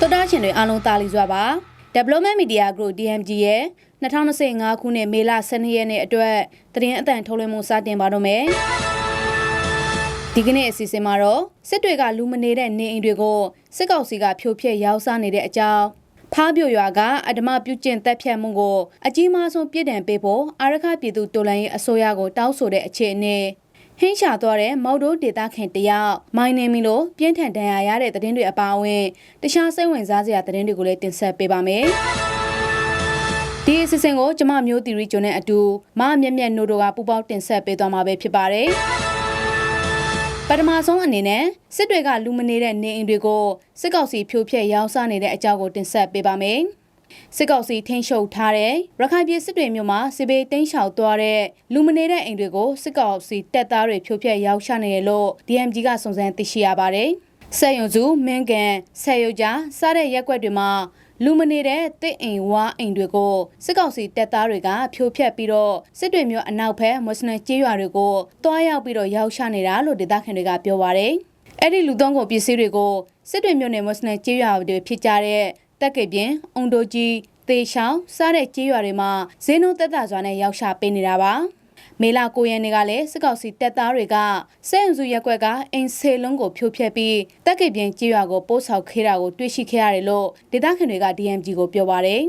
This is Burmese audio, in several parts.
တော်တာရှင်တွေအားလုံးတာလီစွာပါ Development Media Group DMG ရဲ့2025ခုနှစ်မေလ12ရက်နေ့အတွက်သတင်းအတန်ထုတ်လွှင့်မှုစတင်ပါတော့မယ်ဒီကနေ့အစီအစဉ်မှာတော့စစ်တွေကလူမနေတဲ့နေအိမ်တွေကိုစစ်ကောင်စီကဖြိုဖျက်ရောက်စားနေတဲ့အကြောင်းဖားပြိုရွာကအဓမ္မပြုကျင့်တပ်ဖြတ်မှုကိုအကြီးမားဆုံးပြည်တံပေးဖို့အာရခပြည်သူတော်လှန်ရေးအစိုးရကိုတောင်းဆိုတဲ့အခြေအနေ ဟင်းရှာသွားတဲ့မော်ဒိုဒေတာခင်တယောက်မိုင်းနေမီလို့ပြင်းထန်ဒဏ်ရာရတဲ့သတင်းတွေအပါအဝင်တခြားစိတ်ဝင်စားစရာသတင်းတွေကိုလည်းတင်ဆက်ပေးပါမယ်။ဒီအစီအစဉ်ကိုကျမမျိုးတီရီကျွန်းနဲ့အတူမအမျက်မျက်နိုးတို့ကပူပေါင်းတင်ဆက်ပေးသွားမှာပဲဖြစ်ပါတယ်။ပထမဆုံးအနေနဲ့စစ်တွေကလူမနေတဲ့နေအိမ်တွေကိုစစ်ကောက်စီဖြိုဖျက်ရောင်းစားနေတဲ့အကြောင်းကိုတင်ဆက်ပေးပါမယ်။ စစ်ကောင်စီထိန်းချုပ်ထားတဲ့ရခိုင်ပြည်စစ်တွေမြို့မှာစစ်ဘေးတင်းရှောက်သွားတဲ့လူမနေတဲ့အိမ်တွေကိုစစ်ကောင်စီတပ်သားတွေဖြိုဖျက်ရောက်ချနေတယ်လို့ DMG ကစုံစမ်းသိရှိရပါတယ်။ဆက်ယုံစုမင်းကန်ဆက်ယုံကြားစတဲ့ရက်ွက်တွေမှာလူမနေတဲ့တစ်အိမ်ဝါအိမ်တွေကိုစစ်ကောင်စီတပ်သားတွေကဖြိုဖျက်ပြီးတော့စစ်တွေမျိုးအနောက်ဘက်မွတ်စလင်ကျေးရွာတွေကိုတွားရောက်ပြီးတော့ရောက်ချနေတာလို့ဒေသခံတွေကပြောပါရယ်အဲ့ဒီလူသုံးကုန်ပစ္စည်းတွေကိုစစ်တွေမျိုးနယ်မွတ်စလင်ကျေးရွာတွေဖြစ်ကြတဲ့ တက်ကပြင်းအုံတိုကြီးသေရှောင်းစားတဲ့ကြေးရွာတွေမှာဈေးနှုန်းသက်သာစွာနဲ့ရောက်ရှာပေးနေတာပါမေလာကိုရဲနေကလည်းစစ်ကောက်စီတပ်သားတွေကစဲအုံစုရက်ွက်ကအိမ်ဆေလုံးကိုဖြိုဖျက်ပြီးတက်ကပြင်းကြေးရွာကိုပို့ဆောင်ခဲ့တာကိုတွေ့ရှိခဲ့ရတယ်လို့ဒေသခံတွေက DMG ကိုပြောပါတယ်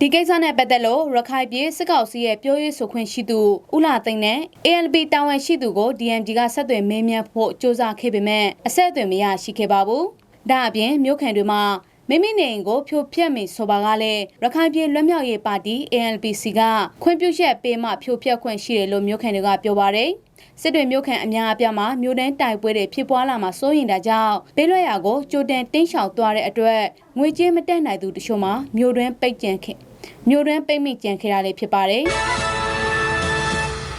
ဒီကိစ္စနဲ့ပတ်သက်လို့ရခိုင်ပြည်စစ်ကောင်စီရဲ့ပြောရေးဆိုခွင့်ရှိသူဦးလာသိန်းနဲ့ ALP တာဝန်ရှိသူကို DMG ကဆက်သွယ်မေးမြန်းဖို့စ조사ခဲ့ပေမဲ့အဆက်အသွယ်မရရှိခဲ့ပါဘူး။ဒါအပြင်မြို့ခံတွေမှာ မိမိနေအိမ်ကိုဖြိုဖျက်မိဆိုပါကလည်းရခိုင်ပြည်လွတ်မြောက်ရေးပါတီ ANPC ကခွင့်ပြုချက်ပေးမှဖြိုဖျက်ခွင့်ရှိတယ်လို့မြို့ခံတွေကပြောပါတယ်စစ်တွေမြို့ခံအများအပြားမှာမြို့တန်းတိုက်ပွဲတွေဖြစ်ပွားလာမှာစိုးရင်တာကြောင့်ဘေးလွှဲရာကိုကြိုတင်တင်းရှောင်သွားတဲ့အတွက်ငွေကြေးမတက်နိုင်သူတချို့မှာမြို့တွင်းပိတ်ကြံခဲ့မြို့တွင်းပိတ်မိကြံခဲ့တာလည်းဖြစ်ပါတယ်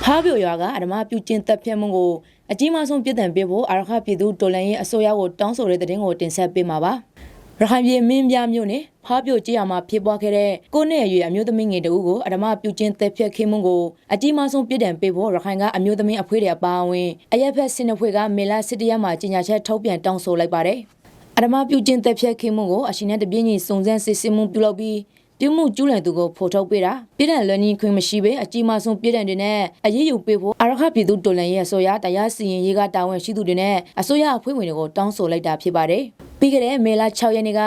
ဖားပြိုရွာကအဓမ္မပြုကျင့်တပ်ဖြတ်မှုကိုအကြီးမားဆုံးပြည်ထန်ပေးဖို့အာရခပြည်သူတော်လှန်ရေးအစိုးရကိုတောင်းဆိုတဲ့တဲ့တင်ကိုတင်ဆက်ပေးမှာပါ။ ရခိုင်ပြည်မင်းပြမြို့နယ်ဖားပြိုကြေးရမှာဖြစ်ပွားခဲ့တဲ့ကိုနဲ့အရွယ်အမျိုးသမီးငယ်တဦးကိုအဓမ္မပြုကျင်းသက်ဖြတ်ခင်းမှုကိုအကြီးမားဆုံးပြည်တံပေးဖို့ရခိုင်ကအမျိုးသမီးအဖွဲ့တွေအပါအဝင်အရက်ဖက်စင်နဖွဲ့ကမေလာစစ်တရမှာကြီးညာချက်ထုတ်ပြန်တောင်းဆိုလိုက်ပါတယ်။အဓမ္မပြုကျင်းသက်ဖြတ်ခင်းမှုကိုအရှင်နဲ့တပြင်းညီစုံစမ်းစစ်ဆေးမှုပြုလုပ်ပြီးပြုမှုကျူးလွန်သူကိုဖော်ထုတ်ပေးတာပြည်ထောင်လွန်ကြီးခွင့်မရှိဘဲအကြီးမားဆုံးပြည်ထောင်တွေနဲ့အရေးယူပေးဖို့အာရခပြည်သူတော်လှန်ရေးအစိုးရတရားစီရင်ရေးကတာဝန်ရှိသူတွေနဲ့အစိုးရအဖွဲ့ဝင်တွေကိုတောင်းဆိုလိုက်တာဖြစ်ပါတယ်။ ပြီးခဲ့တဲ့မေလ6ရက်နေ့က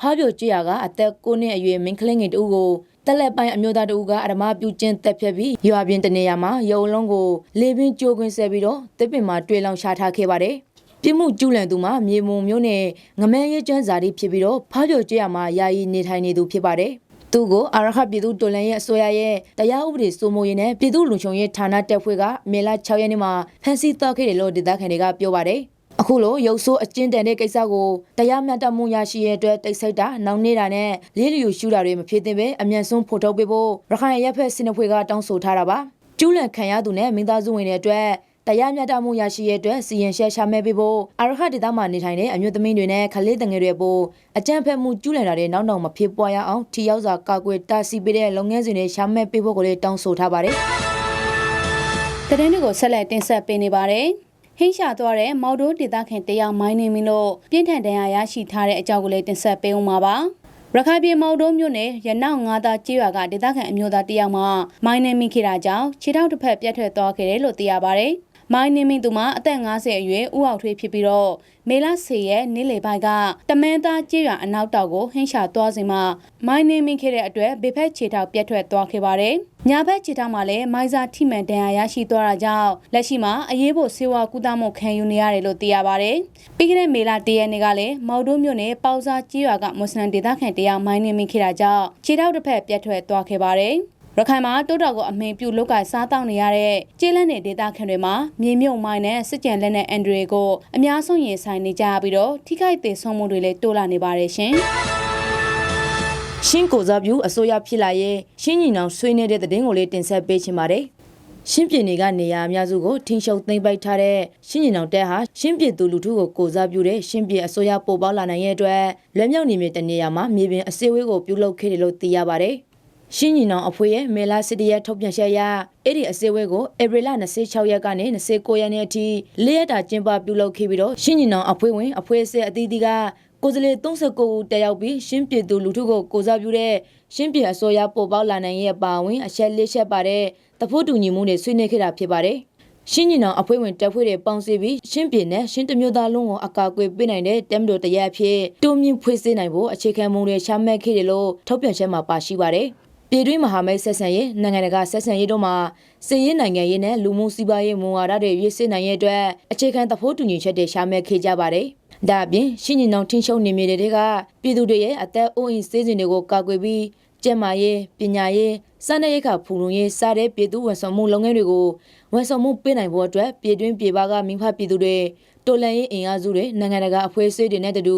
ဖားပြိုကြရကအသက်9နှစ်အရွယ်မင်းကလေးငယ်တဦးကိုတက်လက်ပိုင်းအမျိုးသားတဦးကအဓမ္မပြုကျင့်တက်ဖြတ်ပြီးရွာပြင်တနေရာမှာရုံလုံးကိုလေပင်ကြိုးကွင်းဆဲပြီးတော့တစ်ပင်မှာတွေ့လောင်ရှာထားခဲ့ပါတယ်ပြမှုကျူးလန်သူမှာမြေမုံမျိုးနဲ့ငမန်းရဲကျွမ်းစာရီဖြစ်ပြီးတော့ဖားပြိုကြရမှာယာယီနေထိုင်နေသူဖြစ်ပါတယ်သူကိုအာရခပြည်သူတော်လှန်ရေးအစိုးရရဲ့တရားဥပဒေစိုးမိုးရေးနဲ့ပြည်သူ့လူချုပ်ရေးဌာနတပ်ဖွဲ့ကမေလ6ရက်နေ့မှာဖမ်းဆီးတော့ခဲ့တယ်လို့ဒေသခံတွေကပြောပါတယ် အခုလိုရုပ်ဆိုးအကျဉ်းတန်တဲ့ကိစ္စကိုတရားမျှတမှုရရှိရဲ့အတွက်တိတ်ဆိတ်တာနှောင့်နှေးတာနဲ့လေးလျူရှူတာတွေမဖြစ်သင့်ပဲအမြန်ဆုံးဖော်ထုတ်ပေးဖို့ရခိုင်ရက်ဖက်စင်ဖွဲ့ကတောင်းဆိုထားတာပါကျူးလန်ခံရသူနဲ့မိသားစုဝင်တွေအတွက်တရားမျှတမှုရရှိရဲ့အတွက်စီရင်ရှက်ရှာမဲ့ပေးဖို့အာရခဒေသမှာနေထိုင်တဲ့အမျိုးသမီးတွေနဲ့ခလေးတငယ်တွေပို့အကြမ်းဖက်မှုကျူးလွန်တာတွေနောက်နောက်မဖြစ်ပွားရအောင်ထီရောက်စွာကာကွယ်တာစီပေးတဲ့လုပ်ငန်းစဉ်တွေရှာမဲ့ပေးဖို့ကိုလည်းတောင်းဆိုထားပါတယ်။တရင်တွေကိုဆက်လက်တင်ဆက်ပေးနေပါတယ်။ ဟင်းရှာသွားတဲ့မော်ဒိုဒေသခံတယောက်မိုင်းနေပြီလို့ပြင်းထန်ဒဏ်ရာရရှိထားတဲ့အကြောင်းကိုလည်းတင်ဆက်ပေးဦးမှာပါရခိုင်ပြည်မော်ဒိုမြို့နယ်ရနောက်ငါးသားကျေးရွာကဒေသခံအမျိုးသားတယောက်မှမိုင်းနေမိခဲ့တာကြောင့်ခြေထောက်တစ်ဖက်ပြတ်ထွက်သွားခဲ့တယ်လို့သိရပါဗျ။ မိုင်းနေမင်းသူမှာအသက်50အရွယ်ဦးအောင်ထွေးဖြစ်ပြီးတော့မေလ10ရက်နေ့လယ်ပိုင်းကတမန်သားကျေးရွာအနောက်တောက်ကိုဟင်းရှာသွားစဉ်မှာမိုင်းနေမင်းခဲ့တဲ့အတွက်ဘေဖက်ခြေထောက်ပြတ်ထွက်သွားခဲ့ပါတယ်။ညာဘက်ခြေထောက်မှာလည်းမိုင်းစာထိမှန်ဒဏ်ရာရရှိသွားတာကြောင့်လက်ရှိမှာအရေးပေါ်ဆေးဝါးကုသမှုခံယူနေရတယ်လို့သိရပါတယ်။ပြီးခဲ့တဲ့မေလ10ရက်နေ့ကလည်းမော်ဒိုမြို့နယ်ပေါစားကျေးရွာကမွတ်စလင်ဒေသခံတယောက်မိုင်းနေမင်းခဲ့တာကြောင့်ခြေထောက်တစ်ဖက်ပြတ်ထွက်သွားခဲ့ပါတယ်။ ရခိုင်မှာတိုးတော်ကိုအမင်ပြုလုကစားတောင်းနေရတဲ့ကျေးလက်နယ်ဒေသခံတွေမှာမြေမြုပ်မိုင်းနဲ့စစ်ကြံလက်နဲ့အန်ဒရီကိုအများဆုံးရင်ဆိုင်နေကြပြီးတော့ထိခိုက်သေးဆုံးမှုတွေလည်းတိုးလာနေပါတယ်ရှင်။ရှင်းကိုစားပြုအစိုးရဖြစ်လာရဲ့ရှင်းညီနောင်ဆွေးနေတဲ့တဲ့တင်ကိုလေးတင်ဆက်ပေးချင်ပါတယ်။ရှင်းပြည်နယ်ကနေရာအများစုကိုထင်းရှုပ်သိမ်းပိုက်ထားတဲ့ရှင်းညီနောင်တက်ဟာရှင်းပြည်သူလူထုကိုကိုစားပြုတဲ့ရှင်းပြည်အစိုးရပို့ပေါလာနိုင်ရဲ့အတွက်လွယ်မြောက်နေမြေတနေရာမှာမြေပြင်အစည်းအဝေးကိုပြုလုပ်ခဲ့တယ်လို့သိရပါတယ်။ ရှင်းညီနောင်အဖွဲ့ရဲ့မေလာစစ်တရထုတ်ပြန်ချက်အရအဲ့ဒီအစည်းအဝေးကိုဧပြီလ26ရက်ကနေ29ရက်နေ့အထိ၄ရက်တာကျင်းပပြုလုပ်ခဲ့ပြီးတော့ရှင်းညီနောင်အဖွဲ့ဝင်အဖွဲ့အစည်းအသီးသီးကကိုယ်စားလှယ်39ဦးတက်ရောက်ပြီးရှင်းပြည်သူလူထုကိုကိုစားပြုတဲ့ရှင်းပြည်အစိုးရပေါ်ပေါက်လာနိုင်ရဲ့ပါဝင်အချက်လေးချက်ပါတဲ့တဖို့တူညီမှုတွေဆွေးနွေးခဲ့တာဖြစ်ပါတယ်။ရှင်းညီနောင်အဖွဲ့ဝင်တပ်ဖွဲ့တွေပေါင်းစည်းပြီးရှင်းပြည်နဲ့ရှင်းတမျိုးသားလုံးကိုအကာအကွယ်ပေးနိုင်တဲ့တမ်တိုတရက်အဖြစ်တုံ့ပြန်ဖွေးစည်းနိုင်ဖို့အခြေခံမူတွေရှာမှတ်ခဲ့တယ်လို့ထုတ်ပြန်ချက်မှာပါရှိပါတယ်။ ပြည်တွင်းမဟာမိတ်ဆက်ဆံရေးနိုင်ငံတကာဆက်ဆံရေးတို့မှာစစ်ရေးနိုင်ငံရေးနဲ့လူမှုစီးပွားရေးမူဝါဒတွေရွေးစည်းနိုင်ရဲ့အတွက်အခြေခံသဖို့တူညီချက်တွေရှာမှတ်ခဲ့ကြပါတယ်။ဒါအပြင်ရှင်းညီနောင်ထင်းရှုံနေမြေတွေကပြည်သူတွေရဲ့အသက်အိုးအိမ်စည်းစိမ်တွေကိုကာကွယ်ပြီးကျန်းမာရေးပညာရေးစားနပ်ရိက္ခာဖူလုံရေးစတဲ့ပြည်သူဝန်ဆောင်မှုလုပ်ငန်းတွေကိုဝန်ဆောင်မှုပေးနိုင်ဖို့အတွက်ပြည်တွင်းပြည်ပကမိဖပြည်သူတွေ တော်လှန်ရေးအင်အားစုတွေနိုင်ငံတကာအဖွဲ့အစည်းတွေနဲ့တတူ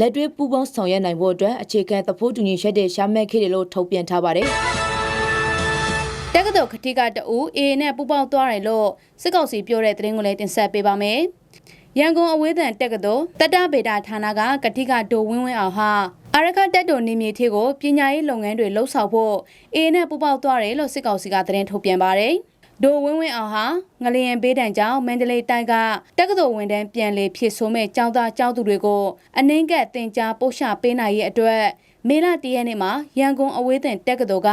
လက်တွဲပူးပေါင်းဆောင်ရွက်နိုင်ဖို့အတွက်အခြေခံသဖို့တူညီချက်တွေရှာမှတ်ခဲ့တယ်လို့ထုတ်ပြန်ထားပါတယ်။တက္ကသိုလ်ခတိကတူအေနဲ့ပူပေါင်းသွားတယ်လို့စစ်ကောင်စီပြောတဲ့သတင်းကိုလည်းတင်ဆက်ပေးပါမယ်။ရန်ကုန်အဝေးသံတက္ကသိုလ်တတဗေဒဌာနကကတိကဒိုဝင်းဝင်းအောင်ဟာအရကတက်တော်နေမြေသေးကိုပညာရေးလုပ်ငန်းတွေလှုပ်ဆောင်ဖို့အေနဲ့ပူပေါင်းသွားတယ်လို့စစ်ကောင်စီကသတင်းထုတ်ပြန်ပါတယ်။ ဒိုဝင်းဝင်းအောင်ဟာငလျင်ဘေးဒဏ်ကြောင့်မန္တလေးတိုင်းကတက္ကသိုလ်ဝန်ထမ်းပြန်လည်ဖြစ်ဆိုမဲ့ကျောင်းသားကျောင်းသူတွေကိုအနှင်းကက်တင် जा ပို့ချပေးနိုင်ရဲ့အတွက်မေလတရက်နေ့မှာရန်ကုန်အဝေးသင်တက္ကသိုလ်က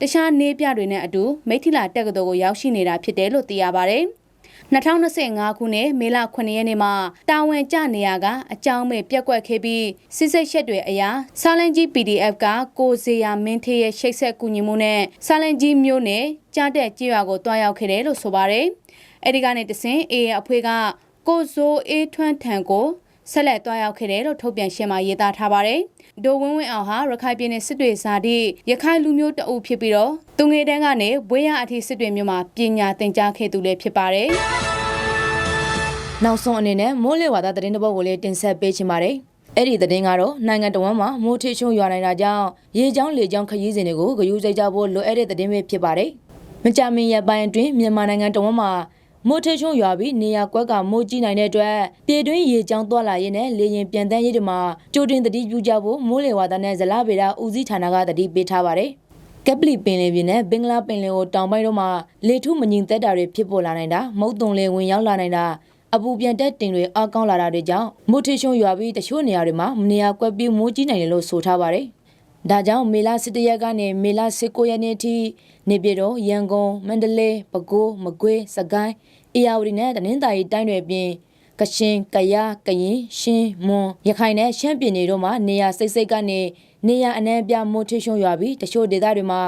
တခြားနေပြတွေနဲ့အတူမိထီလာတက္ကသိုလ်ကိုရောက်ရှိနေတာဖြစ်တယ်လို့သိရပါဗျ။ 2025ခုနှစ်မေလ9ရက်နေ့မှာတာဝန်ကျနေရကအကြောင်းမဲ့ပြက်ကွက်ခဲ့ပြီးစစ်စစ်ချက်တွေအရာစာလန်ကြီး PDF ကကိုစေယာမင်းထေးရဲ့ရှိတ်ဆက်ကူညီမှုနဲ့စာလန်ကြီးမျိုးနဲ့ကြားတဲ့ကြေးရွာကိုတွားရောက်ခဲ့တယ်လို့ဆိုပါတယ်။အဲဒီကနေတဆင်အေးအဖွဲ့ကကိုစိုးအေးထွန်းထံကို ဆက်လက်တွားရောက်ခဲ့တယ်လို့ထုတ်ပြန်ရှင်းမှာရေးသားထားပါတယ်။ဒိုဝင်းဝင်းအောင်ဟာရခိုင်ပြည်နယ်စစ်တွေဇာတိရခိုင်လူမျိုးတအုပ်ဖြစ်ပြီးတော့သူငယ်တန်းကနေဘွေးရအထိစစ်တွေမျိုးမှာပညာသင်ကြားခဲ့သူလည်းဖြစ်ပါတယ်။နောက်ဆုံးအနေနဲ့မိုးလေဝသသတင်းတစ်ပုဒ်ကိုလည်းတင်ဆက်ပေးချင်ပါတယ်။အဲ့ဒီသတင်းကတော့နိုင်ငံတော်ဝန်မှာမိုးထချုံရွာနိုင်တာကြောင့်ရေချောင်းလေချောင်းခရီးစဉ်တွေကိုဂရုစိုက်ကြဖို့လိုအပ်တဲ့သတင်းပဲဖြစ်ပါတယ်။မကြမီရပိုင်းအတွင်းမြန်မာနိုင်ငံတော်ဝန်မှာ မိုးထချုံရွာပြီးနေရာကွက်ကမိုးကြီးနိုင်တဲ့အတွက်ပြည်တွင်းရေချောင်းသွားလာရေးနဲ့လေရင်ပြန်တန်းရေးတွေမှာကြိုတင်သတိပြုကြဖို့မိုးလေဝသနဲ့ဇလဗေဒဦးစီးဌာနကသတိပေးထားပါတယ်။ကက်ပလီပင်လယ်ပြင်နဲ့ဘင်္ဂလားပင်လယ်ကိုတောင်ပိုင်းတို့မှာလေထုမငြိမ်သက်တာတွေဖြစ်ပေါ်လာနိုင်တာမုတ်တုံလေဝင်ရောက်လာနိုင်တာအပူပြန်တက်တင်တွေအကောင်းလာတာတွေကြောင့်မိုးထချုံရွာပြီးတချို့နေရာတွေမှာနေရာကွက်ပြီးမိုးကြီးနိုင်တယ်လို့ဆိုထားပါတယ်။ ဒါကြောင့်မေလ17ရက်ကနေမေလ19ရက်နေ့ထိနေပြည်တော်ရန်ကုန်မန္တလေးပဲခူးမကွေးစကိုင်းအေရဝတီနဲ့တနင်္သာရီတိုင်းတွေပြင်ကချင်ကယားကရင်ရှင်းမွန်ရခိုင်နဲ့ရှမ်းပြည်နယ်တို့မှာနေရာစိတ်စိတ်ကနေနေရာအနှံ့ပြမိုးထချုံရွာပြီးတချို့ဒေသတွေမှာ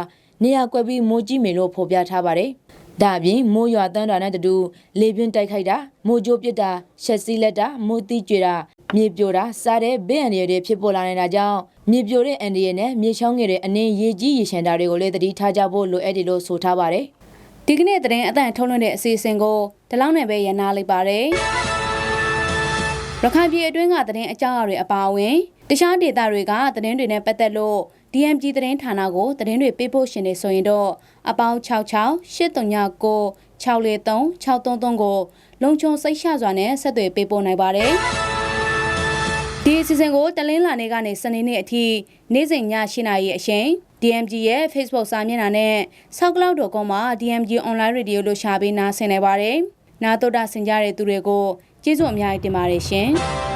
နေရာကွက်ပြီးမိုးကြီးမယ်လို့ဖော်ပြထားပါတယ်။ဒါအပြင်မိုးရွာတန်းတာနဲ့တူတူလေပြင်းတိုက်ခိုက်တာမိုးကြိုးပစ်တာရှက်စီးလက်တာမိုးတိကျွေတာ မြေပြိုတာစားတဲ့ဘေးအန္တရာယ်တွေဖြစ်ပေါ်လာနေတာကြောင့်မြေပြိုတဲ့အန္တရာယ်နဲ့မြေချောင်းငယ်တွေအနည်းရေကြီးရေရှမ်းတာတွေကိုလည်းသတိထားကြဖို့လိုအပ်တယ်လို့ဆိုထားပါတယ်ဒီကနေ့သတင်းအတန်ထုတ်လွှင့်တဲ့အစီအစဉ်ကိုဒီလောက်နဲ့ပဲရနာလိုက်ပါတယ်။ရခိုင်ပြည်အတွင်းကသတင်းအကြောင်းအရာတွေအပါအဝင်တခြားဒေသတွေကသတင်းတွေနဲ့ပတ်သက်လို့ DMG သတင်းဌာနကိုသတင်းတွေပေးဖို့ရှင်နေဆိုရင်တော့အပေါင်း66 839 643 633ကိုလုံခြုံစိတ်ရှစွာနဲ့ဆက်သွယ်ပေးပို့နိုင်ပါတယ်။ ဒီအစီအစဉ်ကိုတလင်းလာနေကနေစနေနေ့အထိနေ့စဉ်ည8:00နာရီအချိန် DMG ရဲ့ Facebook စာမျက်နှာနဲ့ SoundCloud.com မှာ DMG Online Radio လို့ရှာပြီးနားဆင်နိုင်ပါတယ်။နားတော်တာဆင်ကြတဲ့သူတွေကိုကျေးဇူးအများကြီးတင်ပါတယ်ရှင်။